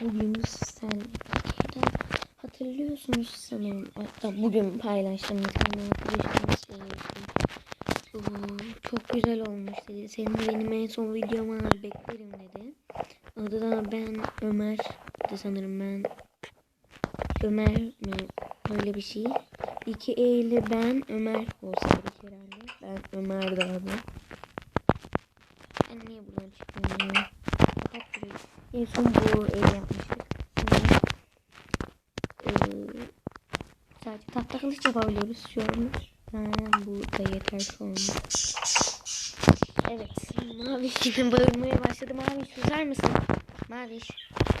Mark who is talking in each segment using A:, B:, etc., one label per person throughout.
A: bugün da hatırlıyorsunuz sanırım. Hatta bugün paylaştım arkadaşımız söylemişti. Oo, çok güzel olmuş dedi. Senin benim en son videomu beklerim dedi. Adı da ben Ömer de sanırım ben Ömer mi? Öyle bir şey. İki E ile ben Ömer olsa gerek herhalde. Ben Ömer de adı. Ben niye buradan çıkmıyorum ya? Burayı en son bu ev yapmıştık. Eee sadece tahta kılıç yapabiliyoruz şu an. Ha, bu da yeter şu an. Evet. Maviş şimdi bağırmaya başladı. Maviş susar mısın? Maviş.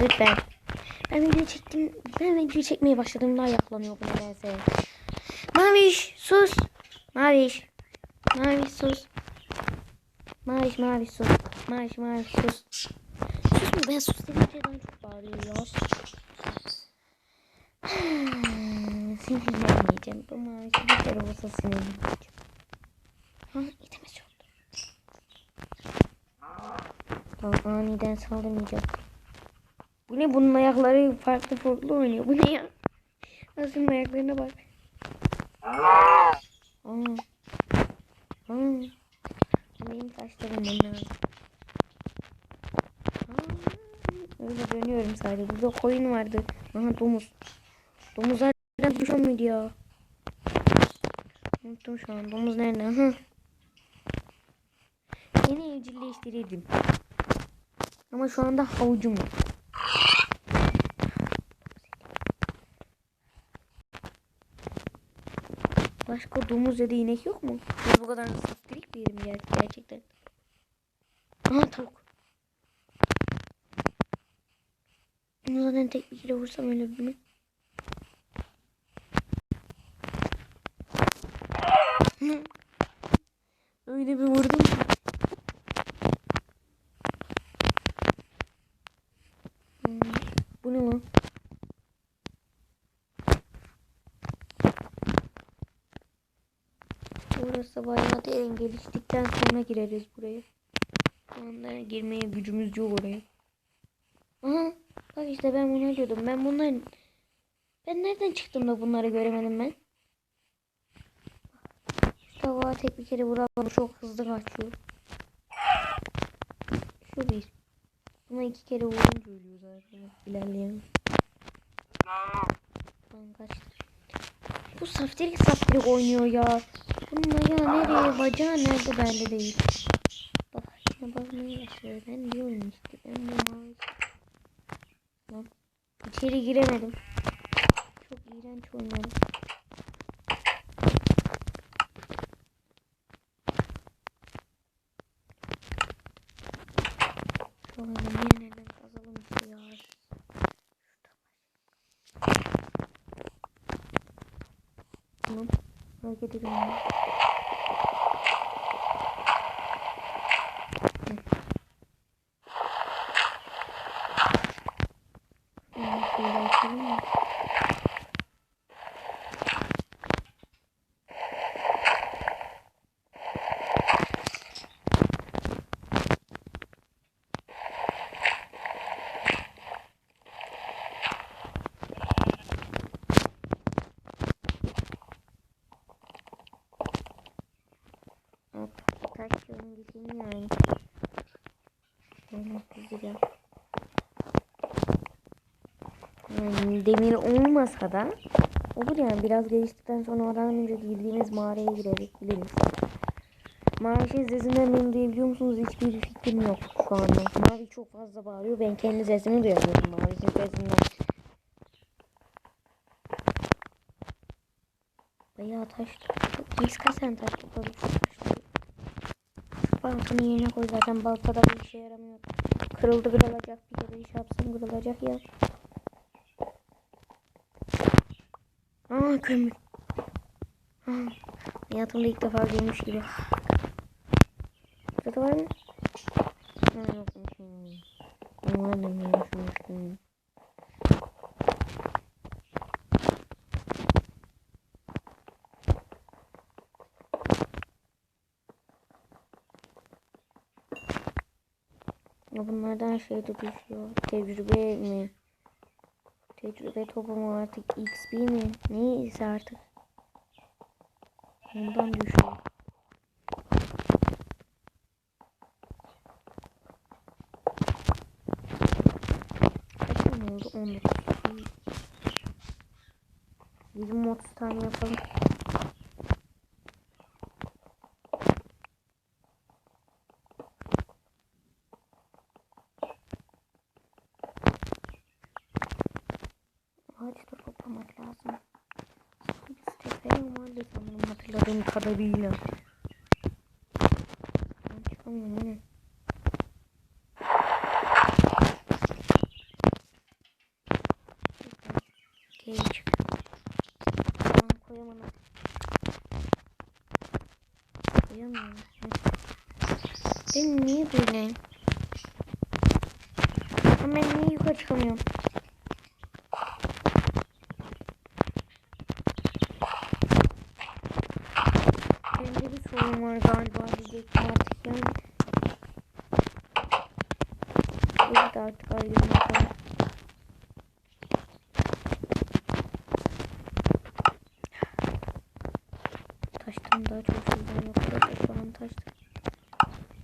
A: Lütfen. Ben video çektim. Ben video çekmeye başladım. Daha yaklanıyor bu nedense. Maviş sus. Maviş. Maviş sus. Maviş maviş sus. Maviş maviş sus. Ben sus dedikçe daha çok bağırıyor ya. Sinirlenmeyeceğim. Bu maviş bir kere olsa sinirlenmeyeceğim. Ha itemez oldu. Tamam aniden saldırmayacak. Bu ne bunun ayakları farklı farklı oynuyor. Bu ne ya? Nasıl ayaklarına bak. Aa. Aa. Benim taşlarım bunlar. Aa, Öyle dönüyorum sadece. Burada koyun vardı. Aha domuz. Domuzlardan düşüyor muydu ya? Unuttum şu an. Domuz nerede? Aha. Yeni evcilleştirirdim. Ama şu anda havucum yok. Başka domuz ya da inek yok mu? Biz bu kadar saftirik bir yerim ger gerçekten. Aha tavuk. Zaten tek bir kere vursam? Hı. Öyle bir vurdum ki. Hmm, Bu ne lan? Burası bayağı derin geliştikten sonra gireriz buraya. Şu anda girmeye gücümüz yok oraya. Aha bak işte ben bunu diyordum. Ben bunların ben nereden çıktım da bunları göremedim ben. Tavuğa tek bir kere vuralım. Çok hızlı kaçıyor. Şu bir. Buna iki kere vurunca ölüyor zaten. İlerleyen. Lan kaçtı. Bu saftirik saftirik oynuyor ya. Bunun ayağı nereye, bacağı nerede belli değil. Bak yine bakmaya başlıyor. Ben diyorum işte. Ben bu içeri giremedim. Çok iğrenç. Tamam. Hareket edelim. Hmm, şöyle açalım mı? Hop, taş yolun gideyim yani. Şöyle hızlıca. Yani demir olmasa da olur yani biraz geliştikten sonra oradan önce girdiğimiz mağaraya gireriz biliriz. Mavi şey sesinden beni duyabiliyor musunuz? Hiçbir fikrim yok şu anda. Mavi çok fazla bağırıyor. Ben kendi sesimi duyamıyorum Mavi'nin sesinden. Bayağı taş. Biz kaç tane taş topladık? Baltanın yerine koy zaten baltada bir işe yaramıyor. Kırıldı kırılacak bir kere iş yapsam kırılacak ya. Aa kömür. Aa, hayatımda ilk defa görmüş gibi. Burada var mı? Ha yokmuş. Ya şunu. Ya bunlardan şey de düşüyor. Tecrübe mi? Tecrübe topu mu artık XP mi? Neyse artık. Ondan düşüyor. Kaç oldu? 19. Bizim 30 tane yapalım. Ağaç da toplamak lazım. Sanki stefan vardı sanırım hatırladığım kadarıyla. Ben. Ben niye böyleyim? Ama ben niye yukarı çıkamıyorum? artık ayrılmadan. Taştan daha çok şeyden yoksa şu an taştan.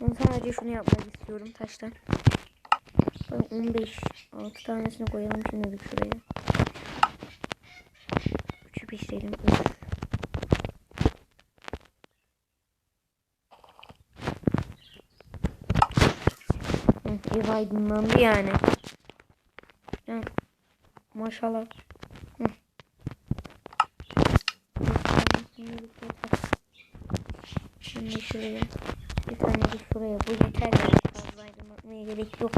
A: Ben sadece şunu yapmak istiyorum taştan. Ben 15 6 tanesini koyalım şimdi şuraya. 3'ü pişirelim. 3. Ev aydınlandı yani. Hı, Maşallah. Hı. Şimdi şuraya. Bir tane de şuraya. Bu yeter ya. Fazla aydınlatmaya gerek yok.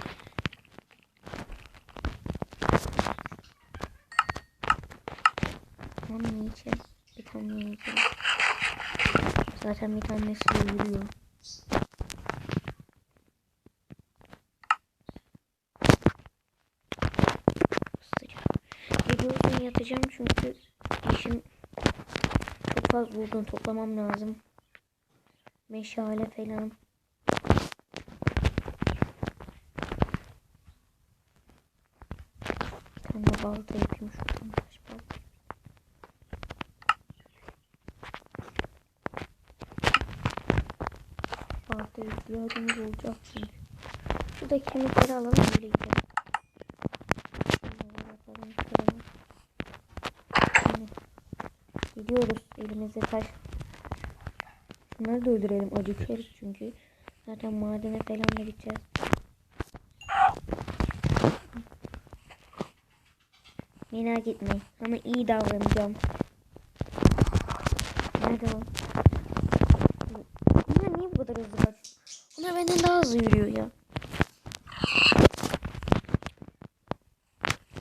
A: Onu yiyeceğim. Bir tane yiyeceğim. Zaten bir tanesi yürüyor. Yatacağım çünkü işim çok fazla odun toplamam lazım. Meşale falan. Tane de balta yapayım şuradan taş balta. Balta ihtiyacımız olacak çünkü. Şuradaki kemikleri alalım öyle. Bunları yapalım, kıralım. Şimdi Gidiyoruz elimizde taş. Bunları da öldürelim acıkıyoruz çünkü. Zaten madene falan da gideceğiz. Merak etmeyin ama iyi davranacağım. Nerede o? Bunlar niye bu kadar hızlı kaçıyor? Bunlar benden daha hızlı yürüyor ya.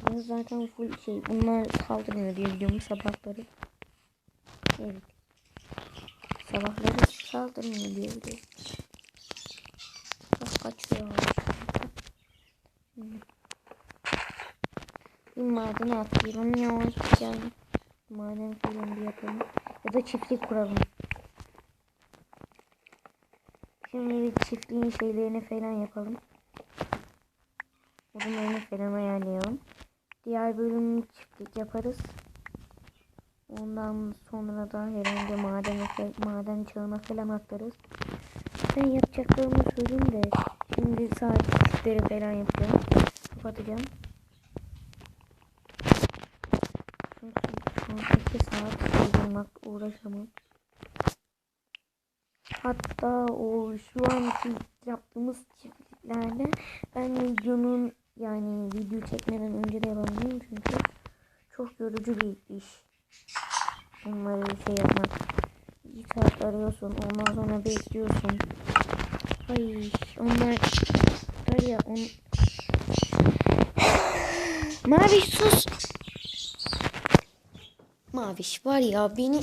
A: Ben zaten full şey bunlar saldırmıyor diye biliyorum sabahları. Evet. Sabahları saldırmıyor diye biliyorum. Bak kaçıyor. Bir madene atlayalım yavaş yani. Maden falan bir yapalım. Ya da çiftlik kuralım. Şimdi bir çiftliğin şeylerini falan yapalım. Odunlarını falan ayarlayalım. Diğer bölümü çiftlik yaparız. Ondan sonra da herhangi maden, maden çağına falan atlarız. Ben yapacaklarımı söyleyeyim de şimdi saatleri falan yapacağım. Kapatacağım. Çünkü şu an 2 saat uğraşmak uğraşamam. Hatta o şu anki yaptığımız çiftliklerde ben videonun yani video çekmeden önce de yapabilirim çünkü çok yorucu bir iş. Bunları şey yapmak. Bir saat arıyorsun ondan sonra bekliyorsun. Ay onlar var ya on... Maviş sus. Maviş var ya beni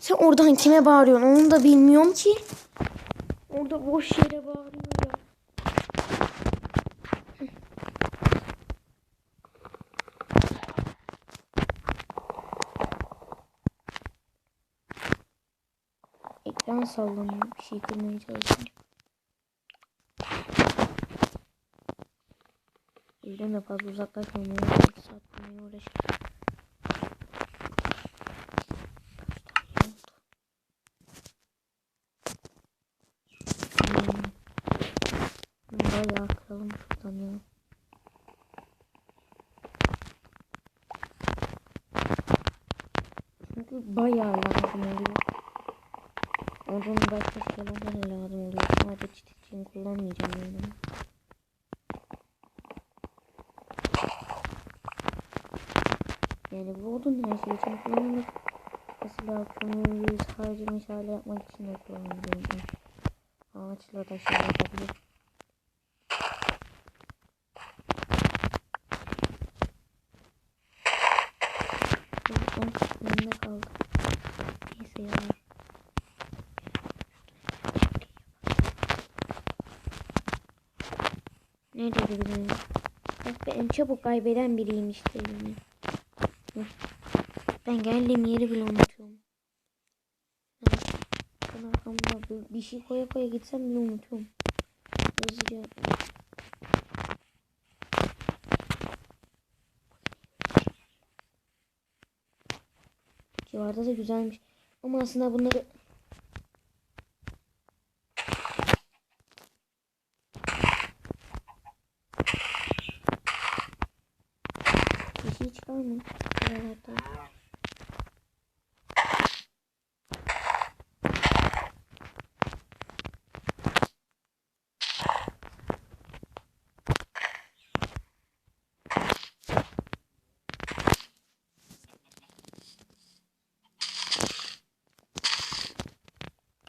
A: Sen oradan kime bağırıyorsun? Onu da bilmiyorum ki. Orada boş yere bağırıyor ya. Ekran sallanıyor. Bir şey kırmaya çalışıyorum. Köyden de fazla uzaklaşmamaya bir saat bulmaya uğraşıyorum. Bayağı kıralım şuradan ya. Çünkü bayağı lazım oluyor. Onun başka şeylerden de lazım oluyor. Sadece çit için kullanmayacağım bunu. Yani bu odun her şey için kullanılır. Mesela kömürü sadece meşale yapmak için de kullanılır. Ağaçla da şey. Son önünde kaldı. Neyse ya. Nerede benim? Bak ben en çabuk kaybeden. Yani. Hı. Ben geldiğim yeri bile unutuyorum. Ben arkamda bir şey koya koya gitsem bile unutuyorum. Hızlıca. Civarda da güzelmiş. Ama aslında bunları bir şey çıkar mı? Buralardan.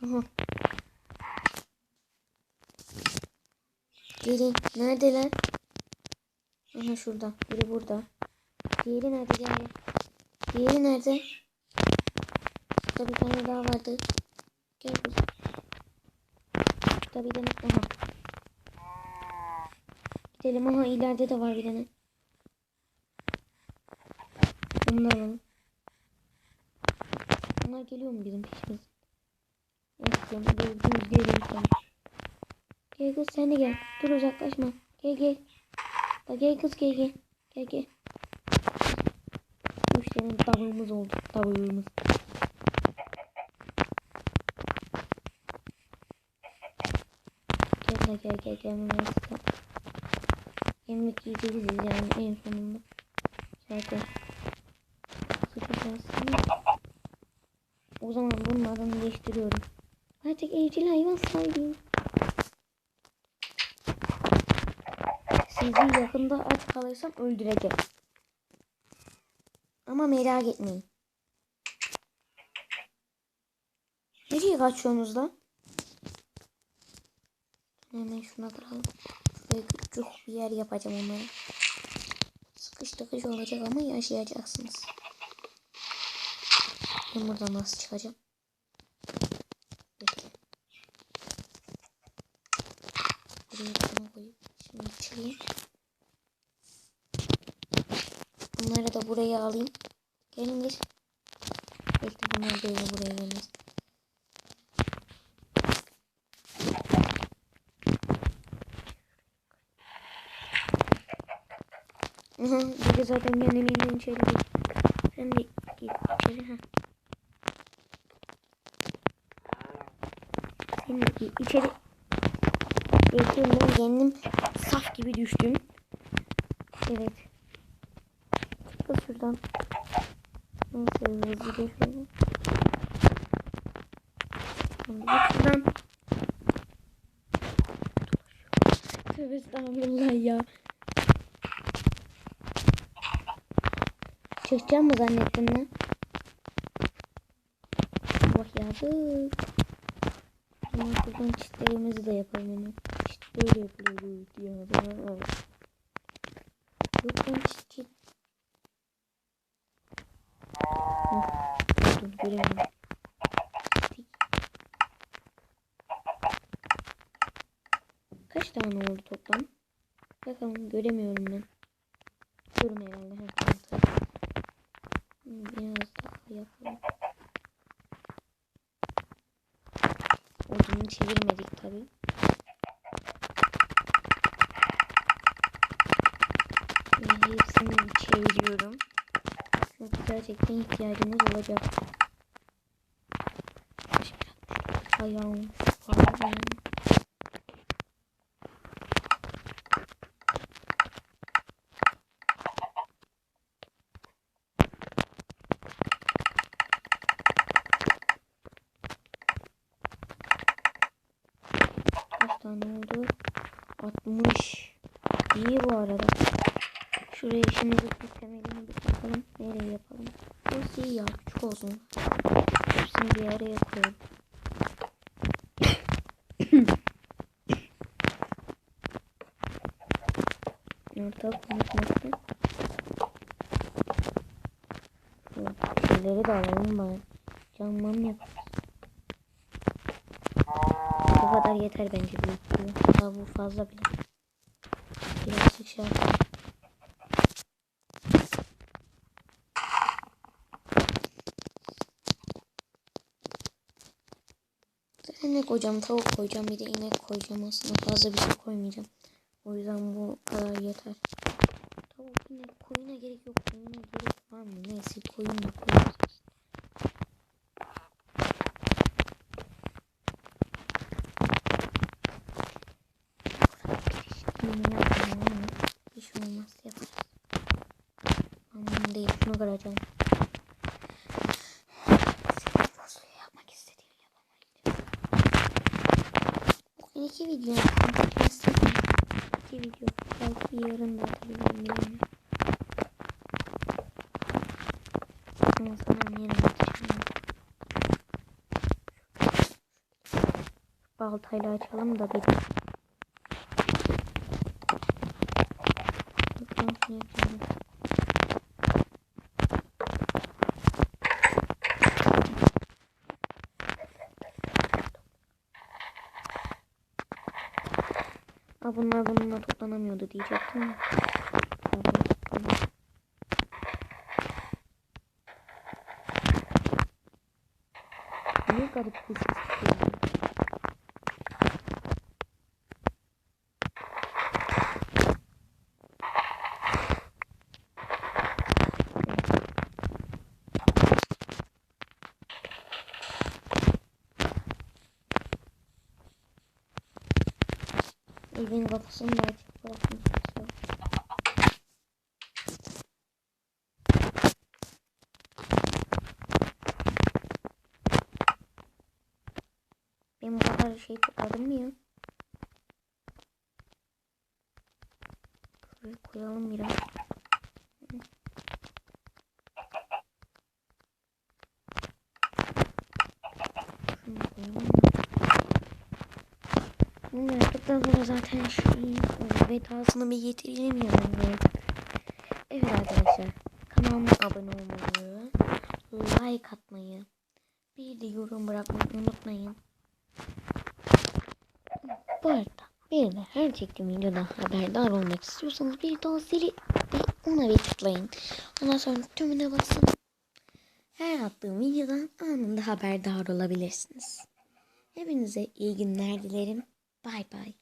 A: Aha. Gelin. Neredeler? Aha şurada. Biri burada. Diğeri nerede? Gel. Diğeri nerede? Burada bir tane daha vardı. Gel kızım. Burada bir tane. Aha. Gidelim. Aha ileride de var bir tane. Bunu da. Bunlar geliyor mu bizim peşimizden? Yok canım. Gel, gel, gel, gel. Gel kız sen de gel. Dur uzaklaşma. Gel gel. Da gel kız gel gel. Gel gel. Tane tavuğumuz oldu. Tavuğumuz. Gel gel gel gel. Neyse. Yemek yiyeceğiz yani en sonunda. Zaten. Sıkacağız. O zaman bunun adını değiştiriyorum. Artık evcil hayvan sahibiyim. Sizi yakında aç kalırsam öldüreceğim. Ama merak etmeyin. Nereye kaçıyorsunuz lan? Hemen şuna kıralım. Şuraya küçük bir yer yapacağım onlara. Sıkış tıkış olacak ama yaşayacaksınız. Ben buradan nasıl çıkacağım? Bunu koyup şimdi çıkayım. Bunları da buraya alayım. Gelin gir. Bekle bunlar böyle buraya gelmez. Aha, bir de zaten benim elimden içeri gir. Sen de git içeri ha. Sen de git içeri. Ben kendim saf gibi düştüm. Evet. Çık şuradan. Neyse hızlı geçelim. Şuradan. Tövbe estağfurullah ya. Çıkacağım mı zannettin lan? Allah yazık. Buradan çitlerimizi de yapalım hemen. Böyle yapılıyor diye. Yok lan çit çit. Heh, Dur göremedim. Kaç tane oldu toplam? Bakalım göremiyorum ben. Durun herhalde. Ha, tamam, Biraz daha yapalım. Odunu çevirmedik tabi. hepsini çeviriyorum. Çünkü gerçekten ihtiyacımız olacak. Ayağım. Ayağım. Kaç tane oldu? 60. Şuraya şimdi bir temelini bir bakalım. Nereye yapalım? Burası iyi ya. Küçük olsun. Hepsini bir araya koyalım. Ortak konuşması. Şeyleri de alalım bari. Canmam yaparız. Bu kadar yeter bence büyük. Daha bu fazla bile. Birazcık şey yapalım. Zaten koyacağım, tavuk koyacağım, bir de inek koyacağım aslında. Fazla bir şey koymayacağım. O yüzden bu kadar yeter. Tavuk, inek, koyuna gerek yok. Koyuna gerek var mı? Neyse koyun da koyacağız. Bunu bir şey olmaz yaparız. Aman değil şunu kıracağım. İki video yaptım. İki video. Belki yarın da atabilirim bilmiyorum. Ama sanırım yarın atacağım. Baltayla açalım da bir Bakalım şunu yapacağım. Aa, bunlar bununla toplanamıyordu diyecektim. Niye garip bir ses і він в обсуматі. Bunu yaptıktan sonra zaten şu vedasını bir getirelim yani. Evet arkadaşlar. Kanalıma abone olmayı, like atmayı, bir de yorum bırakmayı unutmayın. Bu arada bir de her çektiğim videodan haberdar olmak istiyorsanız bir daha zili ve ona bir tıklayın. Ondan sonra tümüne basın. Her attığım videodan anında haberdar olabilirsiniz. Hepinize iyi günler dilerim. Bye bye.